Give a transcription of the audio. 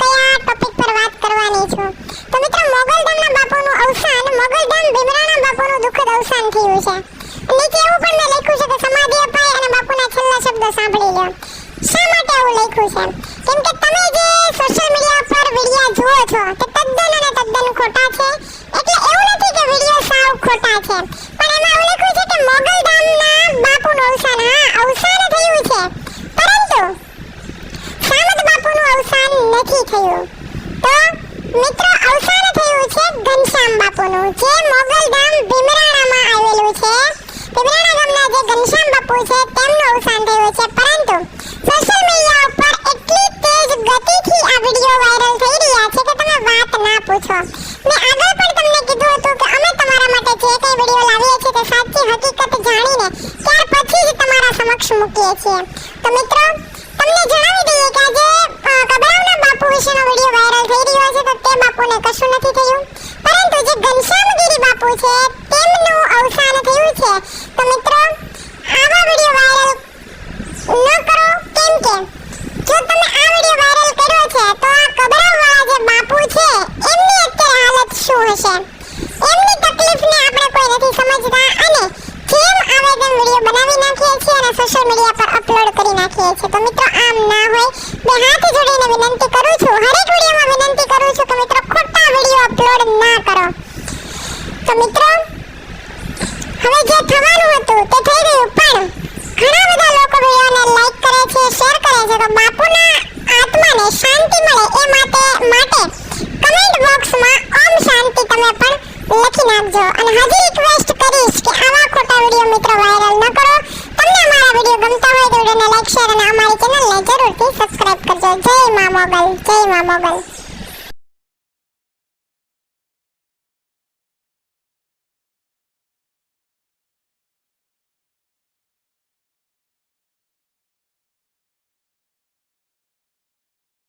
કયા ટોપિક પર વાત કરવાની છું? તો મિત્રો મોગલધામના બાપુનું અવસાન મોગલધામ ભીમરાણા બાપુનું દુઃખદ અવસાન થયું છે. નીચે એવું પણ મેં લખ્યું છે કે સમાધિ અપાય અને બાપુના છેલ્લા શબ્દો સાંભળી લો શા માટે આવું લખ્યું છે? કેમ કે તમે જે સોશિયલ મીડિયા પર વિડિયો જુઓ છો, તે તદ્દન અને તદ્દન ખોટા છે. એટલે એવું નથી કે વિડિયો સાવ ખોટા છે પણ એમાં એવું લખ્યું છે કે મોગલધામના બાપુનું અવસાન હા અવસાન થયું છે પરંતુ સામત બાપુનું અવસાન નથી થયું તો મિત્રો અવસાન થયું છે ઘનશ્યામ બાપુનું મોગલ મોગલધામ ભીમરાણામાં આવેલું છે. ભીમરાણા ગામના જે ઘનશ્યામ બાપુ છે, તેમનું અવસાન થયું છે. પરંતુ સોશિયલ મીડિયા ઉપર એટલી તેજ ગતિથી આ વિડિયો વાયરલ થઈ રહ્યા છે કે તમે વાત ના પૂછો. મેં આગળ પણ તમને કીધું હતું કે અમે તમારા માટે જે કંઈ વિડિયો લાવીએ છીએ તે સાચી હકીકત જાણીને ત્યાર પછી જ તમારા સમક્ષ મૂકીએ છીએ. તો મિત્રો, તમને જણાવી દઈએ કે આજે કશું નથી થયું પરંતુ જે ઘનશ્યામગીરી બાપુ છે તેમનું અવસાન થયું છે તો મિત્રો આવા વીડિયો વાયરલ ન કરો કેમ કે જો તમે આ વીડિયો વાયરલ કર્યો છે તો આ કબરાવવાળા જે બાપુ છે એમની અત્યારે હાલત શું હશે એમની તકલીફને આપણે કોઈ નથી સમજતા અને જેમ આવે તેમ વિડિયો બનાવી નાખીએ છીએ અને સોશિયલ મીડિયા પર અપલોડ કરી નાખીએ છીએ તો મિત્રો, આમ ના હોય બે હાથ જોડીને વિનંતી કરું છું હરેક વિડિયોમાં વિનંતી કરું છું કે મિત્રો ખોટા વિડિયો અપલોડ ના કરો તો મિત્રો હવે જે થવાનું હતું તે થઈ ગયું પણ ઘણા બધા લોકો વિડિયોને લાઈક કરે છે શેર કરે છે તો બાપુના આત્માને શાંતિ મળે એ માટે માટે કમેન્ટ બોક્સમાં ઓમ શાંતિ તમે પણ લખી નાખજો અને હજી રિક્વેસ્ટ કરીશ કે આવા ખોટા વિડિયો મિત્રો વાયરલ ન કરો તમને અમારા વિડિયો ગમતા હોય તો વિડિયોને લાઈક શેર અને અમારી ચેનલને જરૂરથી સબસ્ક્રાઇબ કરજો જય મા મોગલ જય મા મોગલ